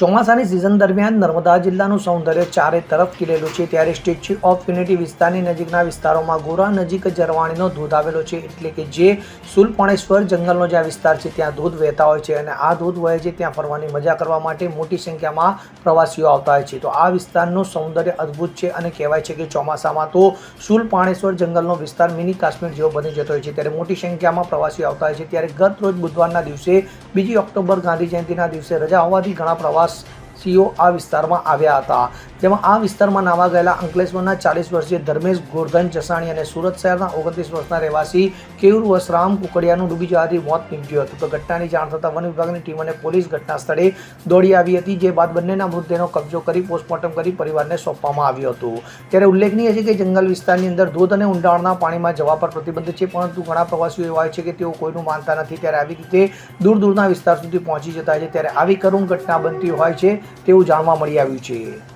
ચોમાસાની સિઝન દરમિયાન નર્મદા જિલ્લાનું સૌંદર્ય ચારે તરફ ખીલેલું છે. ત્યારે સ્ટેચ્યુ ઓફ યુનિટી વિસ્તારની નજીકના વિસ્તારોમાં ગોરા નજીક જરવાણીનો ધોધ આવેલો છે. એટલે કે જે સુલપણેશ્વર જંગલનો જે આ વિસ્તાર છે, ત્યાં ધોધ વહેતા હોય છે અને આ ધોધ વહે છે, ત્યાં ફરવાની મજા કરવા માટે મોટી સંખ્યામાં પ્રવાસીઓ આવતા હોય છે. તો આ વિસ્તારનું સૌંદર્ય અદ્ભુત છે અને કહેવાય છે કે ચોમાસામાં તો સુલપાણેશ્વર જંગલનો વિસ્તાર મિની કાશ્મીર જેવો બની જતો હોય છે. ત્યારે મોટી સંખ્યામાં પ્રવાસીઓ આવતા હોય છે. ત્યારે ગત રોજ બુધવારના દિવસે બીજી ઓક્ટોબર ગાંધી જયંતિના દિવસે રજા હોવાથી ઘણા પ્રવાસીઓ આ વિસ્તારમાં આવ્યા હતા. જેમાં આ વિસ્તારમાં નાવા ગયેલા અંકલેશ્વરના ચાલીસ વર્ષીય ધર્મેશ ગોરધન જસાણી અને સુરત શહેરના ઓગણત્રીસ વર્ષના રહેવાસી કેયુર વસરામ કુકડિયાનું ડૂબી જવાથી મોત નીપજ્યું હતું. તો ઘટનાની જાણ થતાં વન વિભાગની ટીમ અને પોલીસ ઘટના સ્થળે દોડી આવી હતી, જે બાદ બંનેના મૃતદેહનો કબજો કરી, પોસ્ટમોર્ટમ કરી પરિવારને સોંપવામાં આવ્યો હતો. ત્યારે ઉલ્લેખનીય છે કે જંગલ વિસ્તારની અંદર ધોધ અને ઊંડાણના પાણીમાં જવા પર પ્રતિબંધ છે, પરંતુ ઘણા પ્રવાસીઓ એવા હોય છે કે તેઓ કોઈનું માનતા નથી. ત્યારે આવી રીતે દૂર દૂરના વિસ્તાર સુધી પહોંચી જતા છે. ત્યારે આવી કરુણ ઘટના બનતી હોય છે, તેવું જાણવા મળી આવ્યું છે.